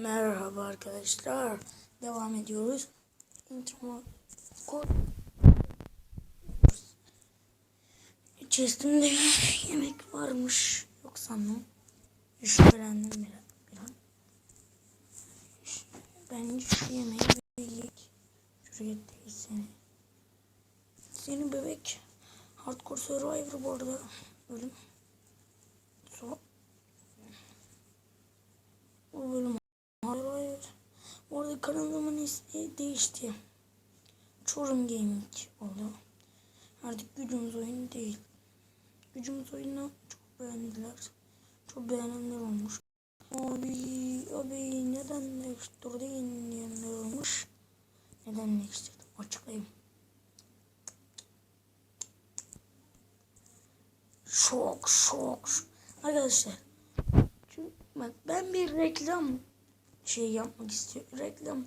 Merhaba arkadaşlar. Devam ediyoruz. Intro kod. İçerisinde yemek varmış. Yok sandım. Şüphelendim biraz. biraz. Bence şu yemeği bir yiyek. Şuraya değil seni. Seni bebek. Hardcore Survivor bu arada. Bölüm. So. Bu bölüm Hayır hayır. Orada kanalımın ismi değişti. Çorum Gaming oldu. Artık gücümüz oyun değil. Gücümüz oyunu çok beğendiler. Çok beğenenler olmuş. Abi, abi neden değiştirdin diyenler olmuş. Neden değiştirdim? Açıklayayım. Şok şok. Arkadaşlar. Çünkü ben bir reklam şey yapmak istiyorum. Reklam.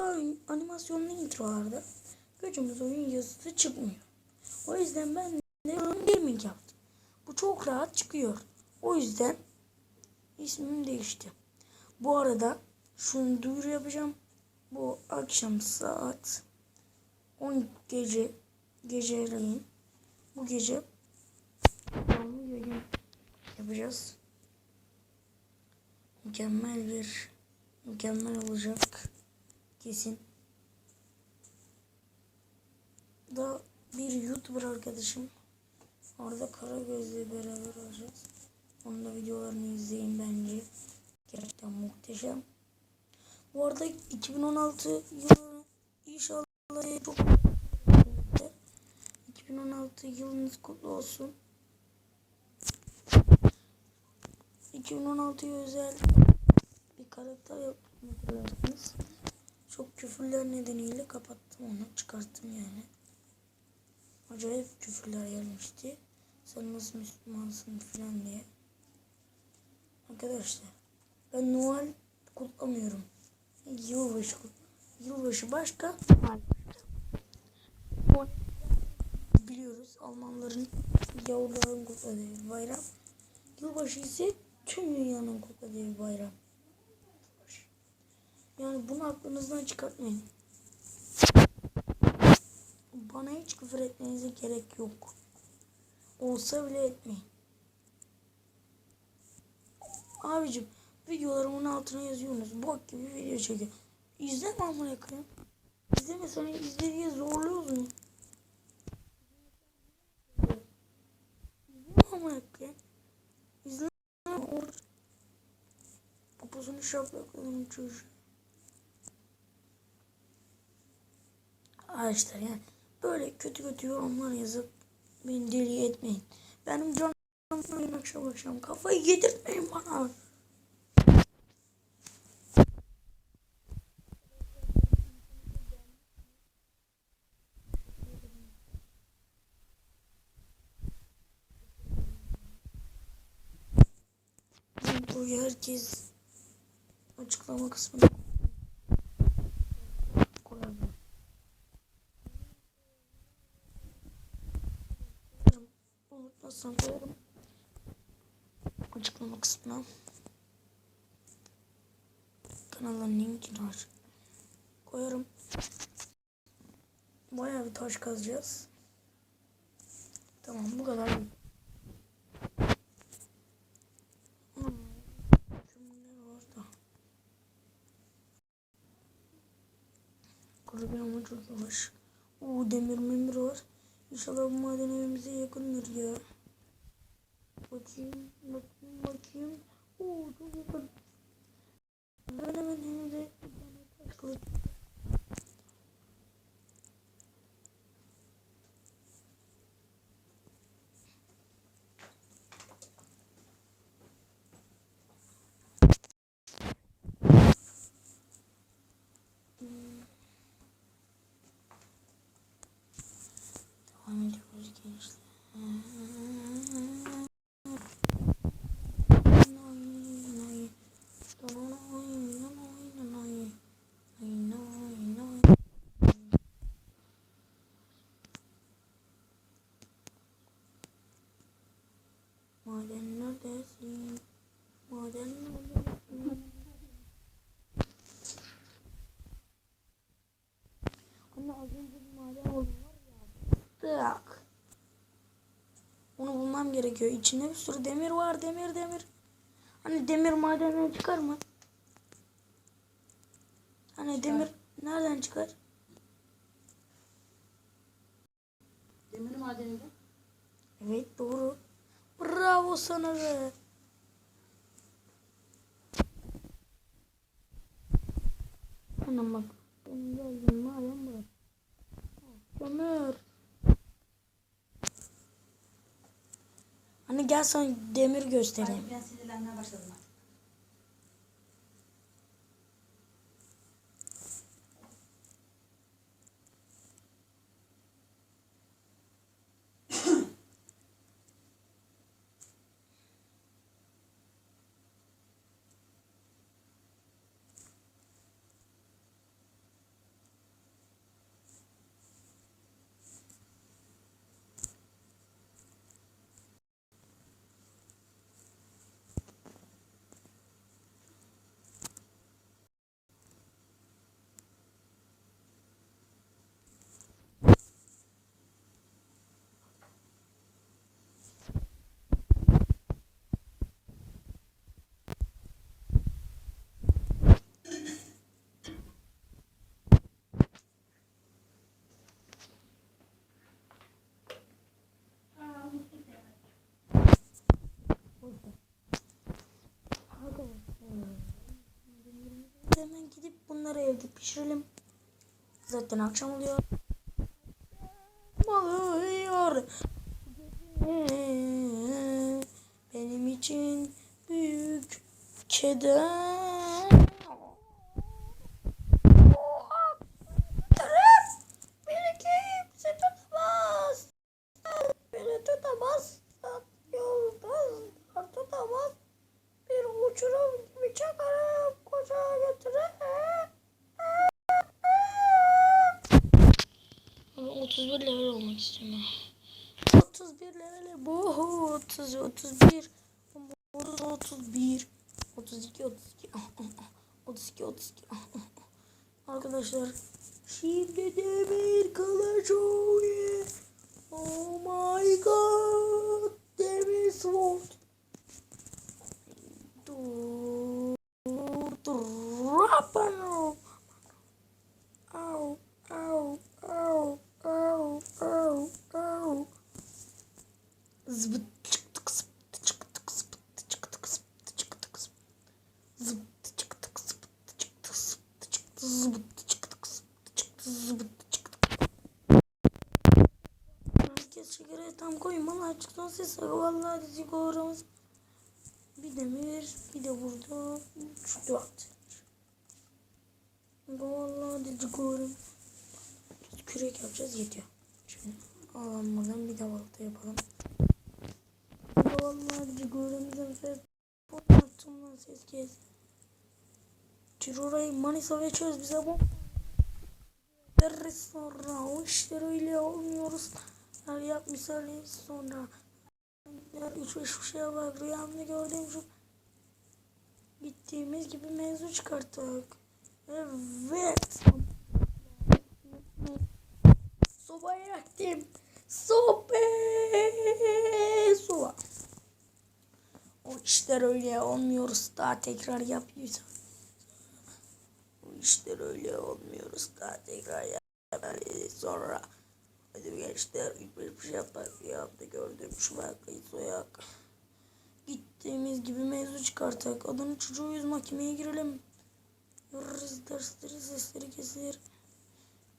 Oyun, animasyonlu introlarda gücümüz oyun yazısı çıkmıyor. O yüzden ben de gaming yaptım. Bu çok rahat çıkıyor. O yüzden ismim değişti. Bu arada şunu duyuru yapacağım. Bu akşam saat 10 gece geceleyin bu gece canlı yayın yapacağız mükemmel bir mükemmel olacak kesin. Da bir YouTuber arkadaşım orada kara gözle beraber olacağız. Onun da videolarını izleyin bence. Gerçekten muhteşem. Bu arada 2016 yılı inşallah çok 2016 yılınız kutlu olsun. 2016'ya özel bir karakter hatırlarsınız. Çok küfürler nedeniyle kapattım onu. Çıkarttım yani. Acayip küfürler gelmişti. Sen nasıl Müslümansın filan diye. Arkadaşlar ben Noel kutlamıyorum. Yılbaşı Yılbaşı başka. Biliyoruz Almanların yavruların kutladığı bayram. Yılbaşı ise tüm dünyanın kutladığı bir bayram. Yani bunu aklınızdan çıkartmayın. Bana hiç küfür etmenize gerek yok. Olsa bile etmeyin. Abicim videolarımın altına yazıyorsunuz. Bok gibi video çekiyor. İzleme amına koyayım. İzleme sonra izle diye zorluyoruz mu? İzleme amına koyayım. İzleme. Or Şaplakladım çocuğu. Arkadaşlar yani böyle kötü kötü yorumlar yazıp beni deli etmeyin. Benim canım oyun akşam akşam kafayı yedirtmeyin bana. Bu herkes açıklama kısmına koyalım. Unutmazsam koyarım. Açıklama kısmına. Kanalın linkini aç. Koyarım. Bayağı bir taş kazacağız. Tamam bu kadar. Hmm, cümleler var da. Burada yavaş. Oo demir memir var. İnşallah bu maden evimize yakındır ya. Bakayım, bakayım, bakayım. Ahmet Kuzu gençler. Maden neredesin? Maden neredesin? Anne az önce bir maden oldu. Bak. Onu bulmam gerekiyor. İçinde bir sürü demir var. Demir demir. Hani demir madenden çıkar mı? Hani demir nereden çıkar? Demir madeninde. Evet doğru. Bravo sana be. Anam bak. Benim geldiğim maden bu. Kömür. Hani gel sana demir göstereyim. Ben sinirlenmeye başladım pişirelim. Zaten akşam oluyor. 30 31 bu 31 32 32 ah, ah, ah. 32 32 ah, ah, ah. Arkadaşlar şimdi demir kılıç oynuyor. Oh my god demir sword. Dur rapano. Au ses vallahi dizi kovuramız. Bir demir bir de burada üç dört. Vallahi dizi kovuram. Kürek yapacağız yetiyor. Şimdi alanmadan bir de balta yapalım. Vallahi dizi kovuramızdan ses Potlatımdan ses kes. Çirorayı Manisa ve çöz bize bu. Deriz sonra o işler öyle olmuyoruz. Her yapmışlar sonra. Ya üç beş bir şeye bak rüyamda gördüğüm şu gittiğimiz gibi mevzu çıkarttık. Evet. Sobayı yaktım. Sobe. Soba. O işler öyle olmuyoruz. Daha tekrar yapıyoruz. O işler öyle olmuyoruz. Daha tekrar yapıyoruz. Sonra hadi gençler bir şey yapar. Rüyamda gördüğüm şu vakayı soyak. Gittiğimiz gibi mevzu çıkartak. Adını çocuğuyuz mahkemeye girelim. Yorarız dersleri sesleri kesilir.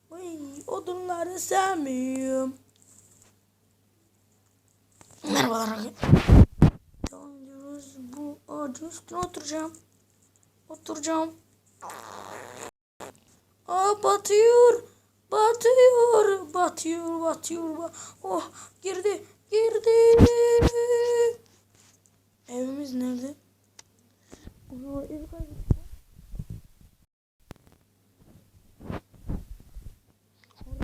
Vay odunları sevmiyorum. Merhabalar. Devam ediyoruz. Bu ağacın üstüne oturacağım. Oturacağım. Aa batıyor. Batıyor. Batıyor. Batıyor. Ba oh girdi. Girdi. Evimiz nerede? Oo, ev kaybettim.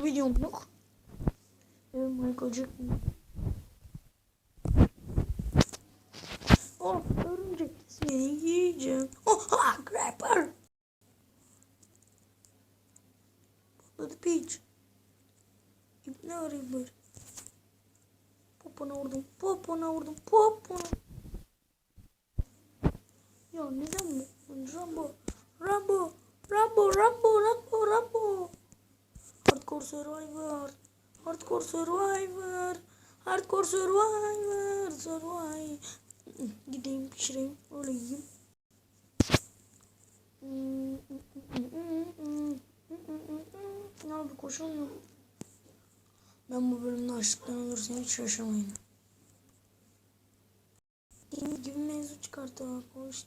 Videom yok. Ev Michael Jackson. Oh örümcek seni yiyeceğim. Rambo. Rambo. Rambo. Rambo. Rambo. Rambo. Hardcore Survivor. Hardcore Survivor. Hardcore Survivor. Survivor. Gideyim pişireyim. Öyle yiyeyim. Abi koşamıyor. Ben bu bölümde açlıktan ölürsem hiç şaşırmayın. Yeni gibi mevzu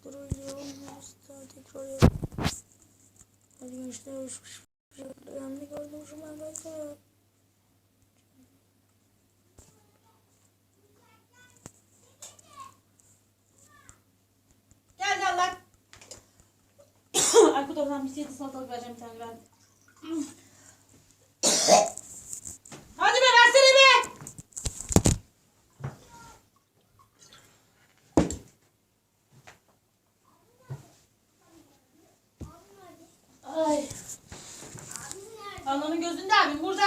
öyle olmuyoruz. Daha tekrar yap. Hadi gençler görüşmüş. Yani gördüm şu ben belki. Gel gel lan. Aykut oradan bir siyeti salatalık vereceğim bir tane ben. Hadi be versene be. Ay. Ananın gözünde abim burada.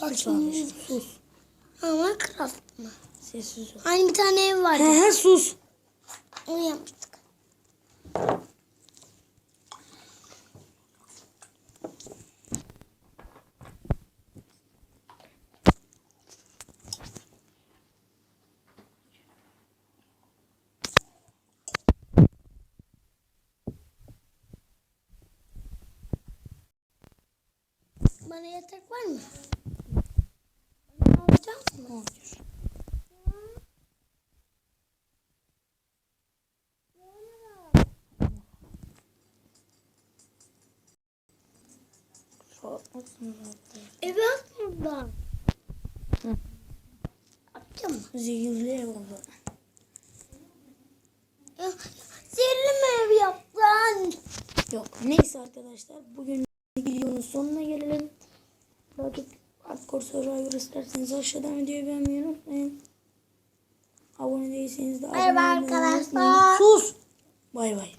Sus. Ama craft mı? Sessiz ol. Hani bir tane ev vardı. He he sus. Onu yapmıştık. Bana yatak var mı? Alacak mı? Hayır. Eve atma Hı. Atacağım mı? Zehirli ev oldu. Zehirli mi ev yaptın? Yok neyse arkadaşlar bugün videonun sonuna gelelim. Daha Hardcore Survivor isterseniz aşağıdan videoyu beğenmeyi unutmayın. Abone değilseniz de abone olmayı unutmayın. Sus. Bay bay.